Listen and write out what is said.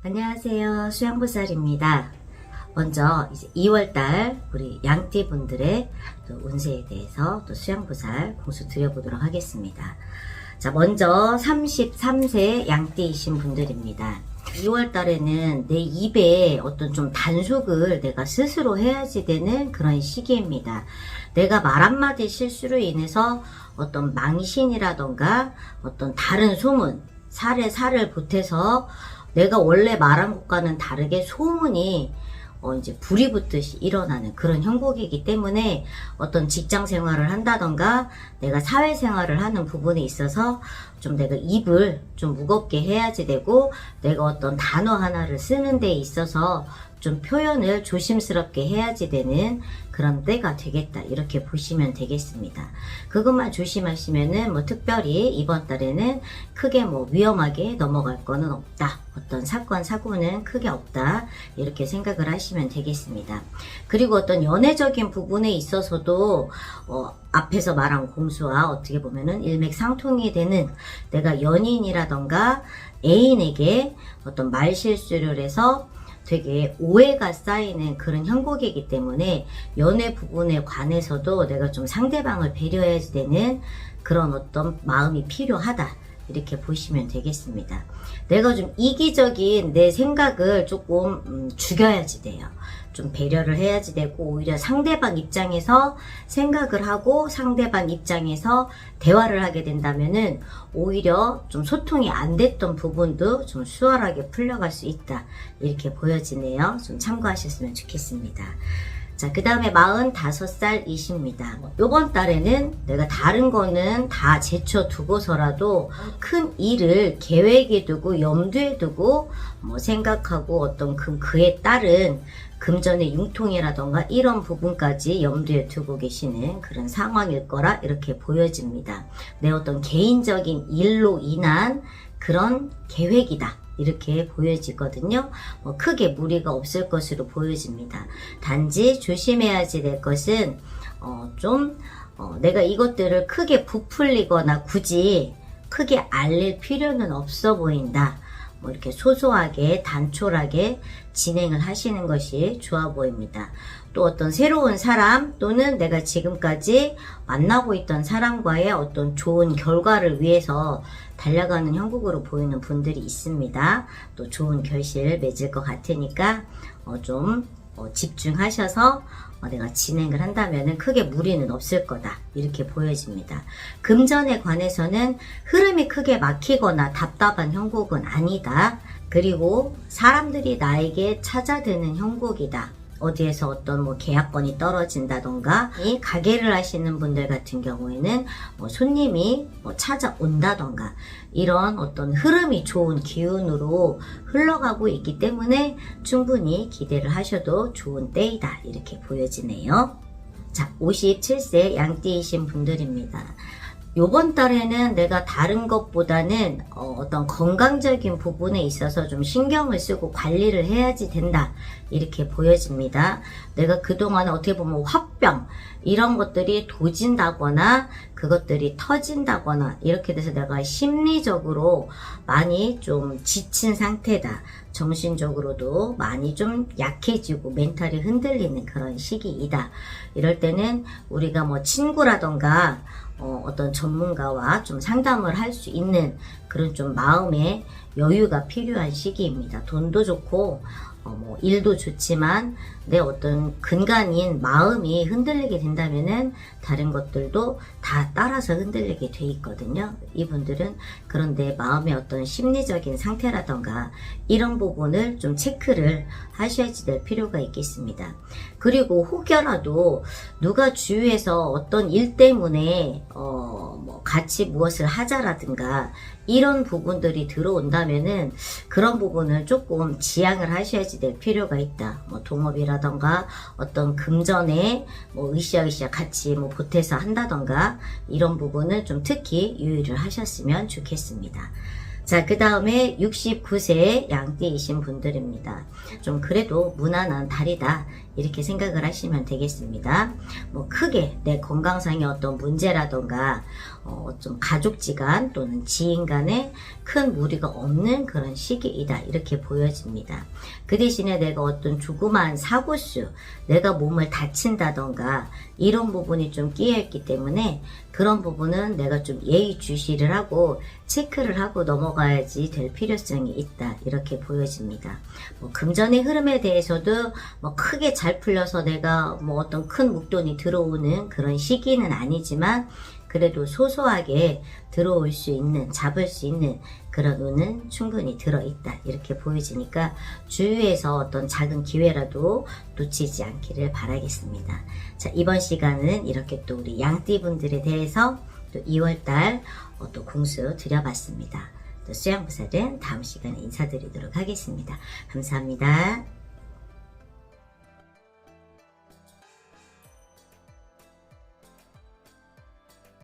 안녕하세요. 수양보살입니다. 먼저 이제 2월달 우리 양띠 분들의 또 운세에 대해서 또 수양보살 공수 드려보도록 하겠습니다. 자, 먼저 33세 양띠이신 분들입니다. 2월 달에는 내 입에 어떤 좀 단속을 내가 스스로 해야지 되는 그런 시기입니다. 내가 말 한마디 실수로 인해서 어떤 망신이라던가 어떤 다른 소문, 살에 살을 보태서 내가 원래 말한 것과는 다르게 소문이 어, 이제 불이 붙듯이 일어나는 그런 형국이기 때문에 어떤 직장 생활을 한다던가 내가 사회 생활을 하는 부분에 있어서 좀 내가 입을 좀 무겁게 해야지 되고 내가 어떤 단어 하나를 쓰는 데 있어서 좀 표현을 조심스럽게 해야지 되는 그런 때가 되겠다 이렇게 보시면 되겠습니다. 그것만 조심하시면은 뭐 특별히 이번 달에는 크게 뭐 위험하게 넘어갈 거는 없다. 어떤 사건 사고는 크게 없다 이렇게 생각을 하시면 되겠습니다. 그리고 어떤 연애적인 부분에 있어서도 어, 앞에서 말한 공수와 어떻게 보면은 일맥상통이 되는 내가 연인이라던가 애인에게 어떤 말실수를 해서 되게 오해가 쌓이는 그런 형국이기 때문에 연애 부분에 관해서도 내가 좀 상대방을 배려해야지 되는 그런 어떤 마음이 필요하다. 이렇게 보시면 되겠습니다. 내가 좀 이기적인 내 생각을 조금 음, 죽여야지 돼요. 좀 배려를 해야지 되고 오히려 상대방 입장에서 생각을 하고 상대방 입장에서 대화를 하게 된다면은 오히려 좀 소통이 안 됐던 부분도 좀 수월하게 풀려갈 수 있다. 이렇게 보여지네요. 좀 참고하셨으면 좋겠습니다. 자, 그 다음에 45살이십니다. 요번 달에는 내가 다른 거는 다 제쳐두고서라도 큰 일을 계획에 두고 염두에 두고 뭐 생각하고 어떤 그, 그에 따른 금전의 융통이라던가 이런 부분까지 염두에 두고 계시는 그런 상황일 거라 이렇게 보여집니다. 내 어떤 개인적인 일로 인한 그런 계획이다. 이렇게 보여지거든요. 뭐 크게 무리가 없을 것으로 보여집니다. 단지 조심해야지 될 것은 어, 좀 어, 내가 이것들을 크게 부풀리거나 굳이 크게 알릴 필요는 없어 보인다. 뭐 이렇게 소소하게 단촐하게 진행을 하시는 것이 좋아 보입니다. 또 어떤 새로운 사람 또는 내가 지금까지 만나고 있던 사람과의 어떤 좋은 결과를 위해서 달려가는 형국으로 보이는 분들이 있습니다. 또 좋은 결실을 맺을 것 같으니까 어, 좀 어, 집중하셔서 어, 내가 진행을 한다면 크게 무리는 없을 거다 이렇게 보여집니다. 금전에 관해서는 흐름이 크게 막히거나 답답한 형국은 아니다. 그리고 사람들이 나에게 찾아드는 형국이다. 어디에서 어떤 뭐 계약건이 떨어진다던가 이 가게를 하시는 분들 같은 경우에는 뭐 손님이 뭐 찾아온다던가 이런 어떤 흐름이 좋은 기운으로 흘러가고 있기 때문에 충분히 기대를 하셔도 좋은 때이다 이렇게 보여지네요. 자, 57세 양띠이신 분들입니다. 요번 달에는 내가 다른 것보다는 어, 떤 건강적인 부분에 있어서 좀 신경을 쓰고 관리를 해야지 된다. 이렇게 보여집니다. 내가 그동안 어떻게 보면 화병, 이런 것들이 도진다거나 그것들이 터진다거나 이렇게 돼서 내가 심리적으로 많이 좀 지친 상태다. 정신적으로도 많이 좀 약해지고 멘탈이 흔들리는 그런 시기이다. 이럴 때는 우리가 뭐 친구라던가 어, 어떤 전문가와 좀 상담을 할 수 있는 그런 좀 마음의 여유가 필요한 시기입니다. 돈도 좋고 어, 뭐 일도 좋지만 내 어떤 근간인 마음이 흔들리게 된다면은 다른 것들도 다 따라서 흔들리게 돼 있거든요. 이분들은 그런데 마음의 어떤 심리적인 상태라던가 이런 부분을 좀 체크를 하셔야지 될 필요가 있겠습니다. 그리고 혹여라도 누가 주위에서 어떤 일 때문에 어 뭐 같이 무엇을 하자라든가 이런 부분들이 들어온다면은 그런 부분을 조금 지양을 하셔야지 될 필요가 있다. 뭐 동업이라던가 어떤 금전에 뭐 으쌰으쌰 같이 뭐 보태서 한다던가 이런 부분을 좀 특히 유의를 하셨으면 좋겠습니다. 자, 그 다음에 69세 양띠이신 분들입니다. 좀 그래도 무난한 달이다. 이렇게 생각을 하시면 되겠습니다. 뭐 크게 내 건강상의 어떤 문제라던가 어, 좀 가족지간 또는 지인 간에 큰 무리가 없는 그런 시기이다. 이렇게 보여집니다. 그 대신에 내가 어떤 조그마한 사고수, 내가 몸을 다친다던가 이런 부분이 좀 끼어있기 때문에 그런 부분은 내가 좀 예의 주시를 하고 체크를 하고 넘어가 야지 될 필요성이 있다. 이렇게 보여집니다. 뭐 금전의 흐름에 대해서도 뭐 크게 잘 풀려서 내가 뭐 어떤 큰 목돈이 들어오는 그런 시기는 아니지만 그래도 소소하게 들어올 수 있는, 잡을 수 있는 그런 운은 충분히 들어있다. 이렇게 보여지니까 주위에서 어떤 작은 기회라도 놓치지 않기를 바라겠습니다. 자, 이번 시간은 이렇게 또 우리 양띠분들에 대해서 또 2월달 어, 또 공수 드려봤습니다. 또 수양부사는 다음 시간에 인사드리도록 하겠습니다. 감사합니다.